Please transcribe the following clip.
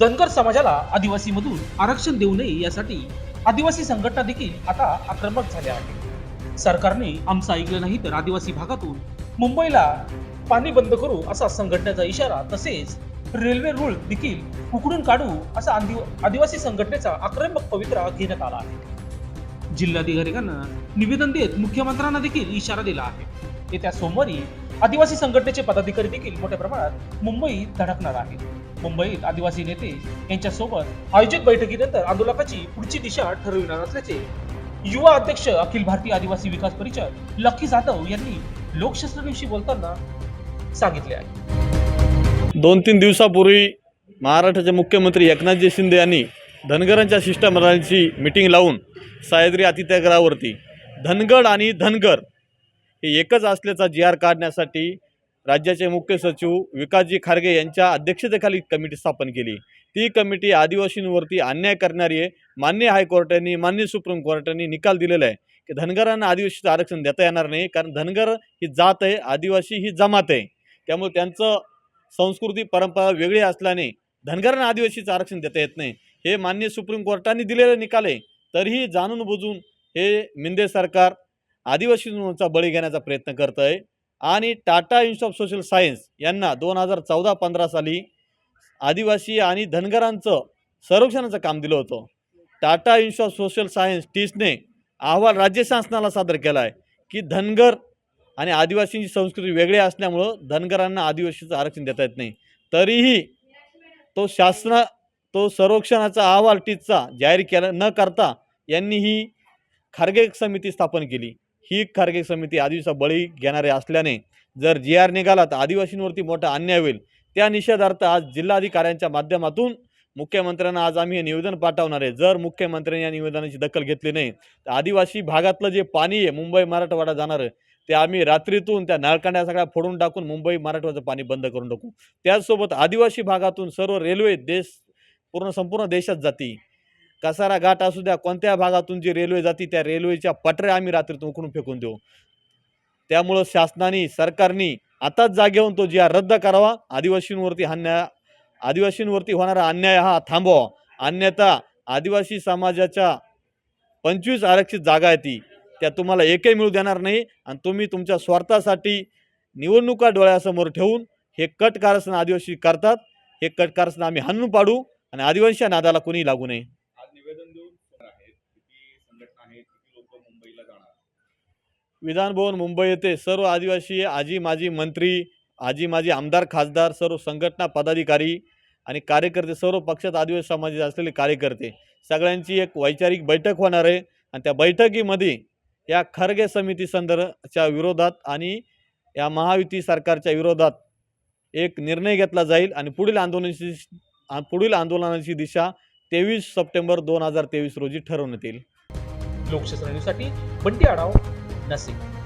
धनगर समाजाला आदिवासीमधून आरक्षण देऊ नये यासाठी आदिवासी संघटना देखील आता आक्रमक झाल्या आहेत. सरकारने आमचं ऐकलं नाही तर आदिवासी भागातून मुंबईला पाणी बंद करू असा संघटनेचा इशारा तसेच रेल्वे रुळ देखील उकडून काढू असा आदिवासी संघटनेचा आक्रमक पवित्रा घेण्यात आला आहे. जिल्हाधिकाऱ्यांना निवेदन देत मुख्यमंत्र्यांना देखील इशारा दिला आहे. येत्या सोमवारी आदिवासी संघटनेचे पदाधिकारी देखील मोठ्या प्रमाणात मुंबईत धडकणार आहेत. मुंबईत आदिवासी नेते यांच्यासोबत आयोजित बैठकीनंतर आंदोलनाची पुढची दिशा ठरविणार असल्याचे युवा अध्यक्ष अखिल भारतीय आदिवासी विकास परिषद लक्की जाधव यांनी लोकशास्त्रविषयी बोलताना सांगितले आहे. दोन तीन दिवसापूर्वी महाराष्ट्राचे मुख्यमंत्री एकनाथजी शिंदे यांनी धनगरांच्या शिष्टमंडळांची मिटिंग लावून सह्याद्री अतिथ्यगृहावरती धनगड आणि धनगर हे एकच असल्याचा जी आर काढण्यासाठी राज्याचे मुख्य सचिव विकासजी खारगे यांच्या अध्यक्षतेखाली कमिटी स्थापन केली. ती कमिटी आदिवासींवरती अन्याय करणारी आहे. मान्य हायकोर्टाने मान्य सुप्रीम कोर्टाने निकाल दिलेला आहे की धनगरांना आदिवासीचं आरक्षण देता येणार नाही कारण धनगर ही जात आहे आदिवासी ही जमात आहे. त्यामुळे त्यांचं संस्कृती परंपरा वेगळी असल्याने धनगरांना आदिवासीचं आरक्षण देता येत नाही. हे मान्य सुप्रीम कोर्टाने दिलेले निकाल आहे. तरीही जाणून बुजून हे मिंदे सरकार आदिवासींचा बळी घेण्याचा प्रयत्न करत आहे आणि Tata Institute of Social Science यांना दोन हजार चौदा पंधरा साली आदिवासी आणि धनगरांचं संरक्षणाचं काम दिलं होतं. Tata Institute of Social Science टीसने अहवाल राज्य शासनाला सादर केला आहे की धनगर आणि आदिवासींची संस्कृती वेगळी असल्यामुळं धनगरांना आदिवासीचं आरक्षण देता येत नाही. तरीही तो शासना तो संरक्षणाचा अहवाल टीचचा जाहीर केला न करता यांनी ही खारगे समिती स्थापन केली. ही खारगे समिती आदिवासी बळी घेणारे असल्याने जर जी आर निघाला तर आदिवासींवरती मोठा अन्याय होईल. त्या निषेधार्थ आज जिल्हाधिकाऱ्यांच्या माध्यमातून मुख्यमंत्र्यांना आज आम्ही हे निवेदन पाठवणार आहे. जर मुख्यमंत्र्यांनी या निवेदनाची दखल घेतली नाही तर आदिवासी भागातलं जे पाणी आहे मुंबई मराठवाडा जाणारं ते आम्ही रात्रीतून त्या नळकांड्या सगळ्या फोडून टाकून मुंबई मराठवाड्याचं पाणी बंद करून टाकू. त्याचसोबत आदिवासी भागातून सर्व रेल्वे देश पूर्ण संपूर्ण देशात जाती कसारा घाट असू द्या कोणत्या भागातून जी रेल्वे जाती त्या रेल्वेच्या पटऱ्या आम्ही रात्रीतून उकडून फेकून देऊ. त्यामुळं शासनाने सरकारने आताच जागेवरून तो जी आर रद्द करावा. आदिवासींवरती अन्याय आदिवासींवरती होणारा अन्याय हा थांबवा. अन्यथा आदिवासी समाजाच्या पंचवीस आरक्षित जागा आहे ती त्या तुम्हाला एकही मिळू देणार नाही. आणि तुम्ही तुमच्या स्वार्थासाठी निवडणुका डोळ्यासमोर ठेवून हे कट कारस्थान आदिवासी करतात. हे कट कारस्थान आम्ही हाणून पाडू. आणि आदिवासीच्या नादाला कोणी लागू नये आज निवेदन देऊन आहेत किती संघटना आहेत किती लोक मुंबईला जाणार? विधानभवन मुंबई येथे सर्व आदिवासी आजी माजी मंत्री आजी माजी आमदार खासदार सर्व संघटना पदाधिकारी आणि कार्यकर्ते सर्व पक्षात आदिवासी समाजाचे असलेले कार्यकर्ते सगळ्यांची एक वैचारिक बैठक होणार आहे आणि त्या बैठकीमध्ये या खरगे समिती संदर्भाच्या विरोधात आणि या महायुती सरकारच्या विरोधात एक निर्णय घेतला जाईल आणि पुढील आंदोलनाची पुढील आंदोलनाची दिशा तेवीस सप्टेंबर दोन हजार तेवीस रोजी ठरवण्यात येईल. लोकशास्त्र न्यूजसाठी बंटी आढाव नाशिक